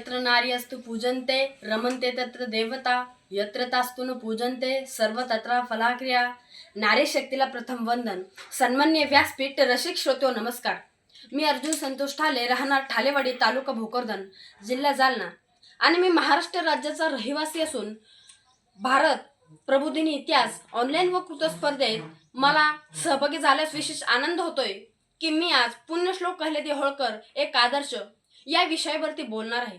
यत्र नारी अस्तु पूजन्ते रमन्ते तत्र देवता यत्र तास्तु न पूजन्ते सर्व तत्र फलाक्रिया। नारी शक्तीला प्रथम वंदन। सन्मान्य व्यासपीठ रसिक श्रोतो नमस्कार। मी अर्जुन संतोष ठाले राहणार ठालेवाडी तालुका भोकरदन जिल्हा जालना। आणि मी महाराष्ट्र राज्याचा रहिवासी असून भारत प्रबोधिनी इतिहास ऑनलाईन वक्तृत्व स्पर्धेत मला सहभागी झाल्यास विशेष आनंद होतोय की मी आज पुण्यश्लोक कहलेदी होळकर एक आदर्श या विषयावरती बोलणार आहे.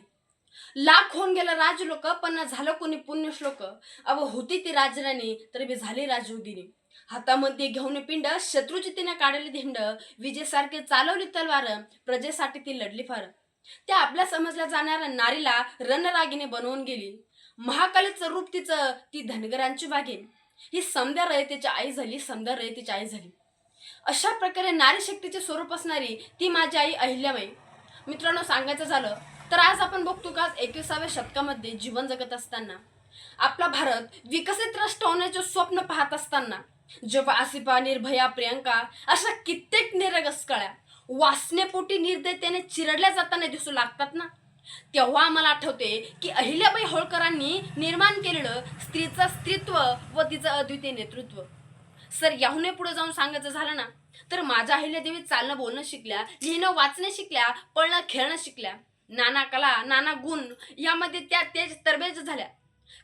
लाख होऊन गेलं राजलोक पण झालं कोणी पुण्यश्लोक अव होती ती राजराणी तर बी झाली राजोगिरी हातामध्ये घेऊन पिंड शत्रूची तिने काढली धिंड. विजेसारखे चालवली तलवार प्रजेसाठी ती लढली फार. त्या आपल्या समजल्या जाणाऱ्या नारीला रणरागिने बनवून गेली. महाकालीचं रूप तिचं ती धनगरांची वागेन ही समद्या रयतेची आई झाली समद्या रयतेची आई झाली. अशा प्रकारे नारी शक्तीचे स्वरूप असणारी ती माझी आई अहिल्याबाई. मित्रांनो सांगायचं झालं तर आज आपण बघतो का एकविसाव्या शतकामध्ये जीवन जगत असताना आपला भारत विकसित राष्ट्र होण्याचे स्वप्न पाहत असताना जेव्हा आसिफा निर्भया प्रियंका अशा कित्येक निरगस कळ्या वासनेपोटी निर्दयतेने चिरडल्या जाताना दिसू लागतात ना? तेव्हा आम्हाला आठवते की अहिल्याबाई होळकरांनी निर्माण केलेलं स्त्रीचं स्त्रीत्व व तिचं अद्वितीय नेतृत्व. सर याहूनही पुढे जाऊन सांगायचं झालं ना तर माझ्या अहिल्यादेवी चालणं बोलणं शिकल्या लिहिणं वाचणं शिकल्या पळणं खेळणं शिकल्या. नाना कला नाना गुण यामध्ये त्या तेज तरबेज झाल्या.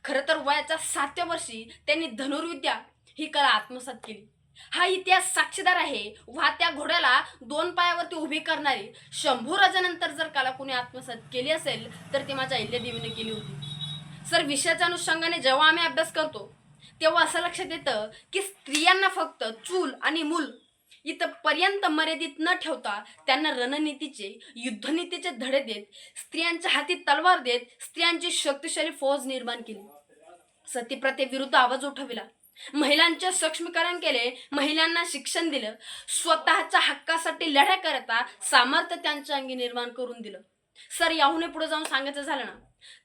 खरं तर वयाच्या सातव्या वर्षी त्यांनी धनुर्विद्या ही कला आत्मसात केली. हा इतिहास साक्षीदार आहे वाहत्या घोड्याला दोन पायावरती उभी करणारी शंभू राजानंतर जर कला कोणी आत्मसात केली असेल तर ती माझ्या अहिल्यादेवीने केली होती. सर विषयाच्या अनुषंगाने जेव्हा आम्ही अभ्यास करतो तेव्हा असं लक्षात येतं की स्त्रियांना फक्त चूल आणि मूल इथं पर्यंत मर्यादित न ठेवता त्यांना रणनीतीचे युद्धनीतीचे धडे देत स्त्रियांच्या हाती तलवार देत स्त्रियांची शक्तिशाली फौज निर्माण केली. सतीप्रथेविरुद्ध आवाज उठविला. महिलांचे सक्षमीकरण केले महिलांना शिक्षण दिलं स्वतःच्या हक्कासाठी लढ्या करता सामर्थ्य त्यांच्या अंगी निर्माण करून दिलं. सर याहूने पुढे जाऊन सांगायचं झालं ना?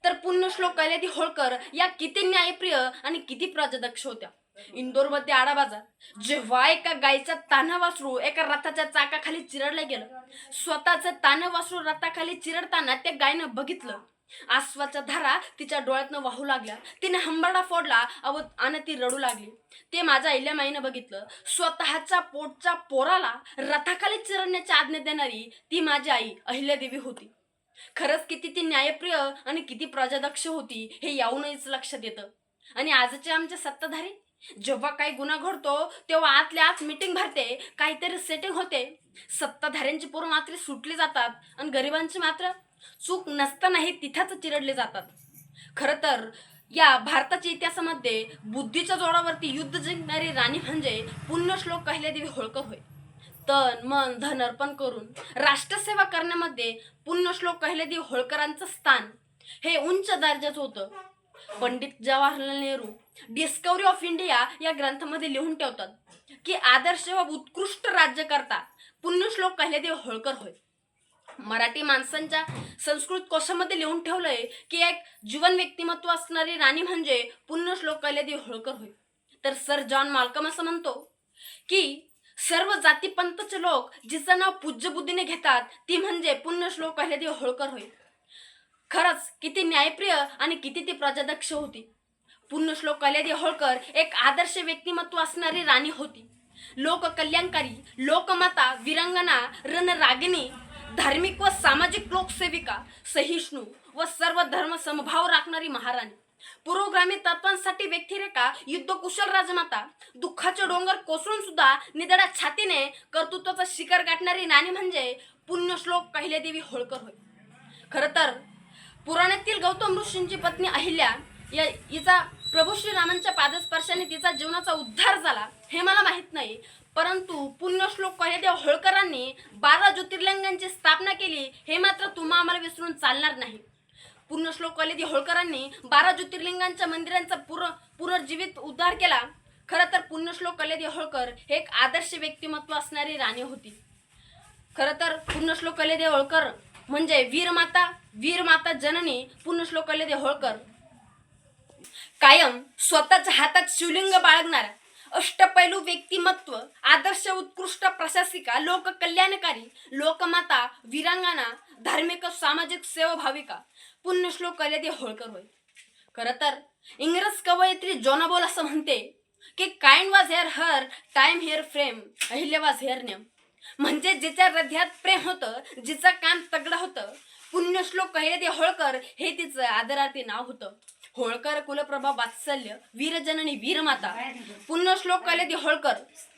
तर पुण्यश्लोक कैलेदी होळकर या किती न्यायप्रिय आणि किती प्रजदक्ष होत्या. इंदोरमध्ये आडा बाजार. जेव्हा एका गायीचा ताना वासरू एका रथाच्या चाकाखाली चिरडलं गेलं. स्वतःचं तान्ह वासरू रथाखाली चिरडताना त्या गायनं बघितलं. आसवाच्या धारा तिच्या डोळ्यातनं वाहू लागल्या. तिने हंबरडा फोडला. अव आणि ती रडू लागली. ते माझ्या अहिल्यामाईनं बघितलं. स्वतःच्या पोटच्या पोराला रथाखाली चिरडण्याची आज्ञा देणारी ती माझी आई अहिल्यादेवी होती. खरंच किती ती न्यायप्रिय आणि किती प्रजादक्ष होती हे याहूनच लक्षात येतं. आणि आजचे आमचे सत्ताधारी? जेव्हा काही गुन्हा घडतो तेव्हा आतल्या आत मीटिंग भरते काहीतरी सेटिंग होते. सत्ताधाऱ्यांची पोरं मात्र सुटली जातात आणि गरिबांची मात्र चूक नसतानाही तिथंच चिरडले जातात. खरं तर या भारताच्या इतिहासामध्ये बुद्धीच्या जोरावरती युद्ध जिंकणारी राणी म्हणजे पुण्यश्लोक देवी होळकर होय. तन मन धन अर्पण करून राष्ट्रसेवा करण्यामध्ये पुण्यश्लोक देवी होळकरांचं स्थान हे उंच दर्जाचं होतं. Pandit Jawaharlal Nehru discovery of India या ग्रंथामध्ये लिहून ठेवतात की आदर्श व उत्कृष्ट राज्यकर्ता पुण्यश्लोक देव होळकर होय. मराठी माणसांच्या संस्कृत कोशामध्ये लिहून ठेवलंय की एक जीवन व्यक्तिमत्व असणारी राणी म्हणजे पुण्यश्लोक कैलेदेव होळकर होय. तर सर जॉन माल्कम असं म्हणतो की सर्व जातीपंथचे लोक जिचं नाव पूज्य बुद्धीने घेतात ती म्हणजे पुण्यश्लोक कैलेदेव होळकर होय. खरंच किती न्यायप्रिय आणि किती ती प्रजादक्ष होती. पुण्यश्लोक कल्यादी होळकर एक आदर्श व्यक्तिमत्व असणारी राणी होती. लोककल्याणकारी लोकमाता विरंगना रणरागिणी धार्मिक व सामाजिक लोकसेविका सहिष्णू व सर्व धर्म समभाव राखणारी महाराणी. पुरोगामी तत्वांसाठी व्यक्तिरेखा युद्धकुशल राजमाता दुःखाचे डोंगर कोसळून सुद्धा निदडा छातीने कर्तृत्वाचा शिखर गाठणारी राणी म्हणजे पुण्यश्लोक कैलेदेवी होळकर होय. खरं तर गौतम ऋषींची पत्नी अहिल्या या हिचा प्रभू श्रीरामांच्या पादस्पर्शाने तिचा जीवनाचा उद्धार झाला हे मला माहीत नाही. परंतु पुण्यश्लोक कैलेदेव होळकरांनी बारा ज्योतिर्लिंगांची स्थापना केली हे मात्र तुम्हा आम्हाला विसरून चालणार नाही. पुण्यश्लोक कलेदी होळकरांनी बारा ज्योतिर्लिंगांच्या मंदिरांचा पुर पुनर्जीवित उद्धार केला. खरं तर पुण्यश्लोक कैलेदेव होळकर हे एक आदर्श व्यक्तिमत्व असणारी राणी होती. खरं तर पुण्यश्लोक कैलेदेव होळकर म्हणजे वीरमाता वीरमाता जननी पुण्यश्लोकले दे होळकर. कायम स्वतःच्या हातात शिवलिंग बाळगणारा अष्टपैलू व्यक्तिमत्व आदर्श उत्कृष्ट प्रशासिका लोककल्याणकारी लोकमाता वीरांगणा धार्मिक सामाजिक सेवाभाविका पुण्यश्लोक कल्यादी होळकर होय. खरं तर इंग्रज कवयित्री जोनाबोल असं म्हणते की kind was her her time her frame Ahilya was her name. म्हणजे जिच्या हृदयात प्रेम होतं जिचं काम तगडं होतं पुण्यश्लोक कहिलेदी होळकर हे तिचं आदरार्थी नाव होतं. होळकर कुलप्रभा वात्सल्य वीरजननी वीरमाता. पुण्यश्लोक कहिलेदी होळकर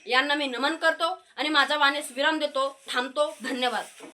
यांना मी नमन करतो आणि माझा वाणीस विराम देतो थांबतो धन्यवाद.